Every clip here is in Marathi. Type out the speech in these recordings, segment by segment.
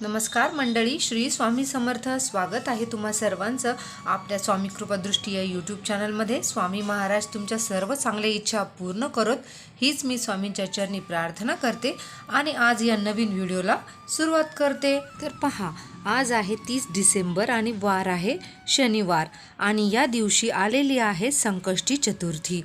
नमस्कार मंडळी श्री स्वामी समर्थ स्वागत आहे तुम्हा सर्वांचं आपल्या स्वामी कृपादृष्टी या यूट्यूब चॅनलमध्ये स्वामी महाराज तुमच्या सर्व चांगल्या इच्छा पूर्ण करत हीच मी स्वामींच्या चरणी प्रार्थना करते आणि आज या नवीन व्हिडिओला सुरुवात करते. तर पहा आज आहे तीस डिसेंबर आणि वार आहे शनिवार आणि या दिवशी आलेली आहे संकष्टी चतुर्थी.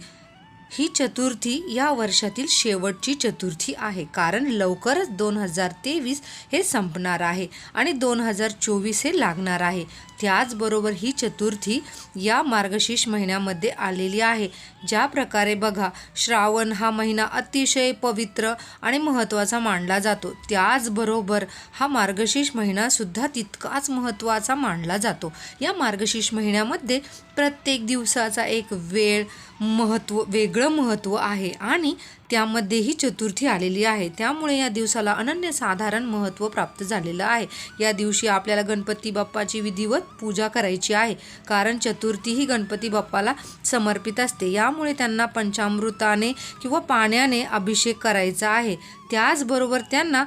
ही चतुर्थी या वर्षातील शेवटची चतुर्थी आहे. कारण लवकरच दोन हजार तेवीस हे संपणार आहे आणि दोन हजार चोवीस हे लागणार आहे. त्याचबरोबर ही चतुर्थी या मार्गशीर्ष महिन्यामध्ये आलेली आहे. ज्या प्रकारे बघा श्रावण हा महिना अतिशय पवित्र आणि महत्त्वाचा मानला जातो. त्याचबरोबर हा मार्गशीर्ष महिनासुद्धा तितकाच महत्त्वाचा मानला जातो. या मार्गशीर्ष महिन्यामध्ये प्रत्येक दिवसाचा एक वेळ महत्त्व वेगळं महत्त्व आहे आणि त्यामध्येही चतुर्थी आलेली आहे. त्यामुळे या दिवसाला अनन्यसाधारण महत्त्व प्राप्त झालेलं आहे. या दिवशी आपल्याला गणपती बाप्पाची विधिवत पूजा करायची आहे. कारण चतुर्थी ही गणपती बाप्पाला समर्पित असते. यामुळे त्यांना पंचामृताने किंवा पाण्याने अभिषेक करायचा आहे. त्याचबरोबर त्यांना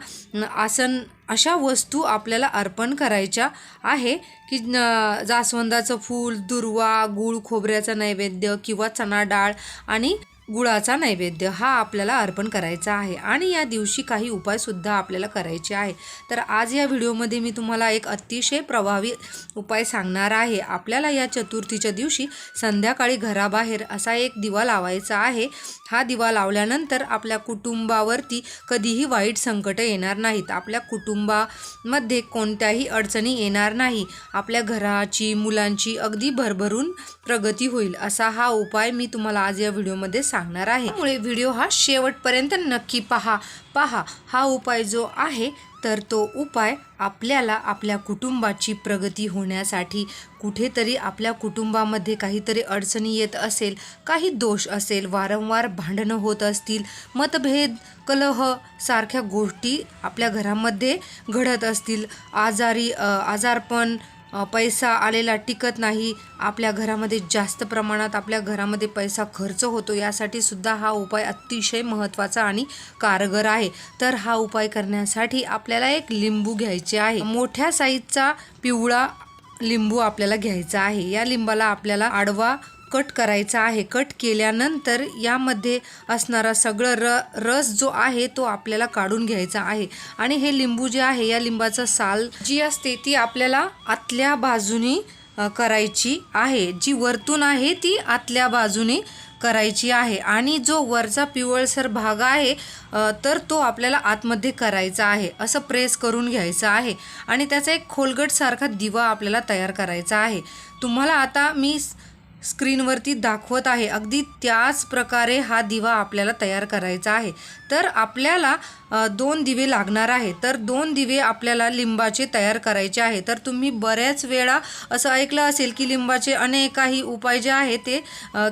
आसन अशा वस्तू आपल्याला अर्पण करायच्या आहे की न- जास्वंदाचं फूल दुर्वा गूळ खोबऱ्याचा नैवेद्य किंवा चणा डाळ आणि गुळाचा नैवेद्य हा आपल्याला अर्पण करायचा आहे. आणि या दिवशी काही उपायसुद्धा आपल्याला करायचे आहे. तर आज या व्हिडिओमध्ये मी तुम्हाला एक अतिशय प्रभावी उपाय सांगणार आहे. आपल्याला या चतुर्थीच्या दिवशी संध्याकाळी घराबाहेर असा एक दिवा लावायचा आहे. हा दिवा लावल्यानंतर आपल्या कुटुंबावरती कधीही वाईट संकट येणार नाहीत. आपल्या कुटुंबामध्ये कोणत्याही अडचणी येणार नाही. आपल्या घराची मुलांची अगदी भरभरून प्रगती होईल असा हा उपाय मी तुम्हाला आज या व्हिडिओमध्ये सांगणार आहे. त्यामुळे व्हिडिओ हा शेवटपर्यंत नक्की पहा. पहा हा उपाय जो आहे तर तो उपाय आपल्याला आपल्या कुटुंबाची प्रगती होण्यासाठी कुठेतरी आपल्या कुटुंबामध्ये काहीतरी अडचणी येत असेल काही दोष असेल वारंवार भांडणं होत असतील मतभेद कलह सारख्या गोष्टी आपल्या घरामध्ये घडत असतील. आजारी आजारपण पैसा आलेला टिकत नाही आपल्या घरामध्ये जास्त प्रमाणात आपल्या घरामध्ये पैसा खर्च होतो यासाठी सुद्धा हा उपाय अतिशय महत्त्वाचा आणि कारगर आहे. तर हा उपाय करण्यासाठी आपल्याला एक लिंबू घ्यायचे आहे. मोठ्या साईजचा पिवळा लिंबू आपल्याला घ्यायचा आहे. या लिंबाला आपल्याला आडवा कट करायचा आहे. कट केल्यानंतर यामध्ये असणारा सगळं र रस जो आहे तो आपल्याला काढून घ्यायचा आहे. आणि हे लिंबू जे आहे या लिंबाचं साल जी असते ती आपल्याला आतल्या बाजूनी करायची आहे. जी वरतून आहे ती आतल्या बाजूने करायची आहे. आणि जो वरचा पिवळसर भाग आहे तर तो आपल्याला आतमध्ये करायचा आहे. असं प्रेस करून घ्यायचं आहे. आणि त्याचा एक खोलगटसारखा दिवा आपल्याला तयार करायचा आहे. तुम्हाला आता मी स्क्रीनवरती दाखवत आहे. अगदी त्याच प्रकारे हा दिवा आपल्याला तयार करायचा आहे. तर आपल्याला दोन दिवे लागणार आहे तर दोन दिवे आपल्याला लिंबाचे तयार करायचे आहे तर तुम्ही बऱ्याच वेळा असं ऐकलं असेल की लिंबाचे अनेक काही उपाय जे आहे ते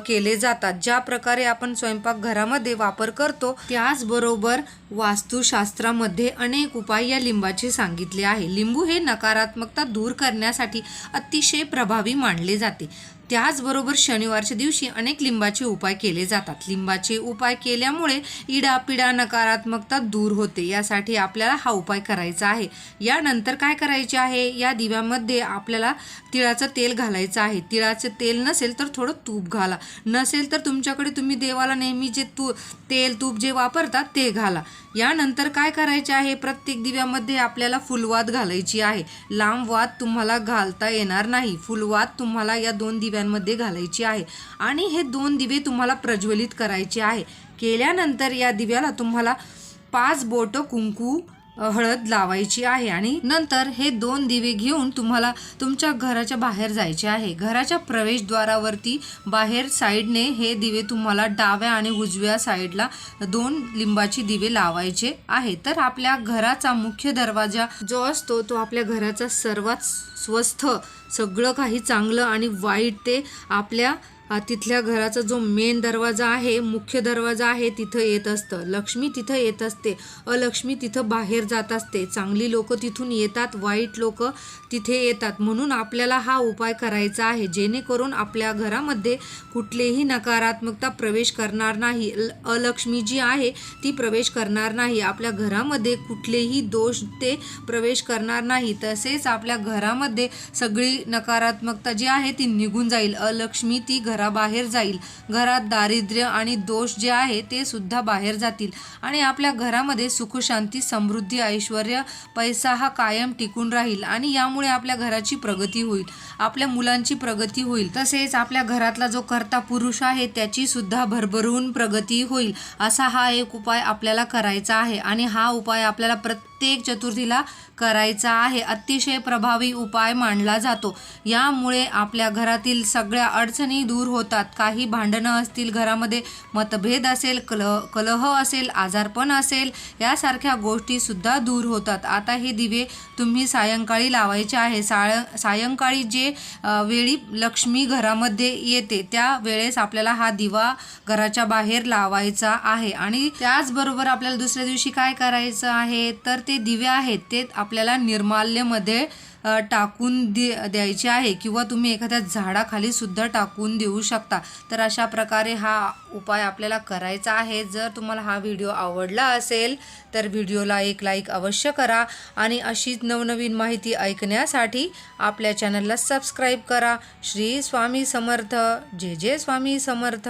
केले जातात. ज्या प्रकारे आपण स्वयंपाकघरामध्ये वापर करतो त्याचबरोबर वास्तुशास्त्रामध्ये अनेक उपाय या लिंबाचे सांगितले आहे. लिंबू हे नकारात्मकता दूर करण्यासाठी अतिशय प्रभावी मानले जाते. त्याचबरोबर शनिवारच्या दिवशी अनेक लिंबाचे उपाय केले जातात. लिंबाचे उपाय केल्यामुळे इडापिडा नकारात्मकता दूर होते. यासाठी आपल्याला हा उपाय करायचा आहे. यानंतर काय करायचे आहे? या दिव्यामध्ये आपल्याला तिळाचं तेल घालायचं आहे. तिळाचं तेल नसेल तर थोडं तूप घाला. नसेल तर तुमच्याकडे तुम्ही देवाला नेहमी जे तू तेल तूप जे वापरतात ते घाला. यानंतर काय करायचे आहे? प्रत्येक दिव्यामध्ये आपल्याला फुलवात घालायची आहे. लांब वात तुम्हाला घालता येणार नाही. फुलवात तुम्हाला या दोन दिव्यांमध्ये घालायची आहे. आणि हे दोन दिवे तुम्हाला प्रज्वलित करायचे आहे. केल्यानंतर या दिव्याला तुम्हाला पाच बोटं कुंकू हळद लावायची आहे आणि नंतर हे दोन दिवे घेऊन तुम्हाला तुमच्या घराच्या बाहेर जायचे आहे. घराच्या प्रवेशद्वारावरती बाहेर साईडने हे दिवे तुम्हाला डाव्या आणि उजव्या साईडला दोन लिंबाची दिवे लावायचे आहे. तर आपल्या घराचा मुख्य दरवाजा जो असतो तो आपल्या घराचा सर्वात स्वस्थ सगळं काही चांगलं आणि वाईट ते आपल्या तिथल्या घराचा जो मेन दरवाजा आहे मुख्य दरवाजा आहे तिथं येत असतं. लक्ष्मी तिथं येत असते. अलक्ष्मी तिथं बाहेर जात असते. चांगली लोक तिथून येतात वाईट लोक तिथे येतात. म्हणून आपल्याला हा उपाय करायचा आहे. जेणेकरून आपल्या घरामध्ये कुठलेही नकारात्मकता प्रवेश करणार नाही. अलक्ष्मी जी आहे ती प्रवेश करणार नाही. आपल्या घरामध्ये कुठलेही दोष ते प्रवेश करणार नाही. तसेच आपल्या घरामध्ये सगळी नकारात्मकता जी आहे ती निघून जाईल. अलक्ष्मी ती घरा घराबाहेर जाईल. घरात दारिद्र्य आणि दोष जे आहे ते सुद्धा बाहेर जातील. आणि आपल्या घरामध्ये सुखशांती समृद्धी ऐश्वर पैसा हा कायम टिकून राहील आणि यामुळे आपल्या घराची प्रगती होईल. आपल्या मुलांची प्रगती होईल. तसेच आपल्या घरातला जो कर्ता पुरुष आहे त्याची सुद्धा भरभरून प्रगती होईल. असा हा एक उपाय आपल्याला करायचा आहे आणि हा उपाय आपल्याला प्रत्येक चतुर्थीला करायचा आहे. अतिशय प्रभावी उपाय मानला जातो. यामुळे आपल्या घरातील सगळ्या अडचणी दूर होतात. काही भांडणं असतील घरामध्ये मतभेद असेल कलह कलह असेल आजारपण असेल यासारख्या गोष्टीसुद्धा दूर होतात. आता हे दिवे तुम्ही सायंकाळी लावायचे आहे. साय सायंकाळी जे वेळी लक्ष्मी घरामध्ये येते त्या वेळेस आपल्याला हा दिवा घराच्या बाहेर लावायचा आहे. आणि त्याचबरोबर आपल्याला दुसऱ्या दिवशी काय करायचं आहे? तर ते दिवे आहेत. ते आपल्याला निर्माल्यमध्ये टाकून दे द्यायचे आहे किंवा तुम्ही एखाद्या झाडाखाली सुद्धा टाकून देऊ शकता. तर अशा प्रकारे हा उपाय आपल्याला करायचा आहे. जर तुम्हाला हा व्हिडिओ आवडला असेल तर व्हिडिओला एक लाईक अवश्य करा आणि अशीच नवनवीन माहिती ऐकण्यासाठी आपल्या चॅनलला सबस्क्राईब करा. श्री स्वामी समर्थ. जे जे स्वामी समर्थ.